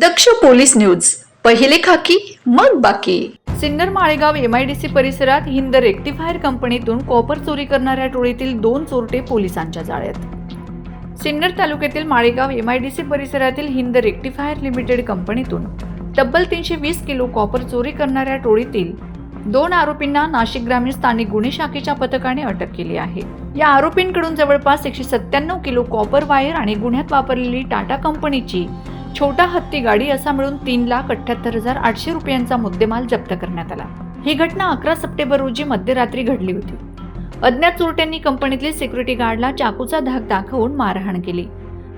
दक्ष police news. पहिले खाकी मग बाकी. सिन्नर माळेगाव एमआयडीसी परिसरात हिंद रेक्टिफायर कंपनीतून कॉपर चोरी करणाऱ्या टोळीतील दोन चोरटे पोलिसांच्या जाळ्यात. सिन्नर तालुक्यातील माळेगाव एमआयडीसी परिसरातील हिंद रेक्टिफायर लिमिटेड कंपनीतून तब्बल तीनशे वीस किलो कॉपर चोरी करणाऱ्या टोळीतील दोन आरोपींना नाशिक ग्रामीण स्थानिक गुन्हे शाखेच्या पथकाने अटक केली आहे. या आरोपींकडून जवळपास एकशे सत्त्याण्णव किलो कॉपर वायर आणि गुन्ह्यात वापरलेली टाटा कंपनीची छोटा हत्ती गाडी असा मिळून तीन लाख अठ्याहत्तर हजार आठशे रुपयांचा मुद्देमाल जप्त करण्यात आला. ही घटना अकरा सप्टेंबर रोजी मध्यरात्री घडली होती. अज्ञात चोरट्यांनी कंपनीतील सिक्युरिटी गार्डला चाकूचा धाक दाखवून मारहाण केली.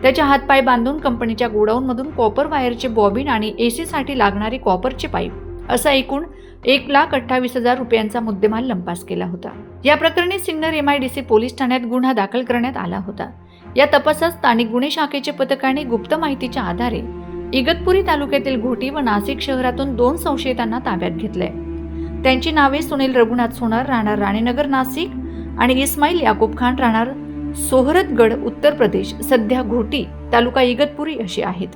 त्याचे हातपाय बांधून कंपनीच्या गोडाऊनमधून कॉपर वायरचे बॉबिन आणि एसीसाठी लागणारी कॉपरचे पाईप असा एकूण एक लाख अठ्ठावीस हजार रुपयांचा मुद्देमाल लंपास केला होता. या प्रकरणी सिन्नर सी पोलीस ठाण्यात गुन्हा दाखल करण्यात आला होता. या तपासात स्थानिक गुन्हे शाखेचे पथकाने गुप्त माहितीच्या आधारे इगतपुरी तालुक्यातील घोटी व नाशिक शहरातून दोन संशयितांना ताब्यात घेतले त्यांची नावे सुनील रघुनाथ सोनार राहणार राणेनगर नाशिक आणि इस्माईल याकूब खान राहणार सोहरतगड उत्तर प्रदेश. सध्या घोटी तालुका इगतपुरी अशी आहेत.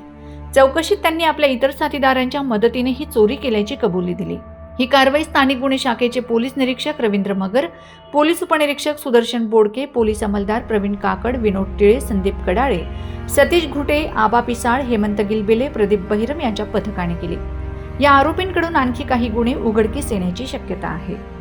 चौकशीत त्यांनी आपल्या इतर साथीदारांच्या मदतीने ही चोरी केल्याची कबुली दिली. ही कारवाई स्थानिक गुन्हे शाखेचे पोलीस निरीक्षक रवींद्र मगर पोलीस उपनिरीक्षक सुदर्शन बोडके पोलीस अंमलदार प्रवीण काकड विनोद टिळे संदीप कडाळे सतीश घुटे आबा पिसाळ हेमंत गिलबिले प्रदीप बहिरम यांच्या पथकाने केली. या आरोपींकडून आणखी काही गुन्हे उघडकीस येण्याची शक्यता आहे.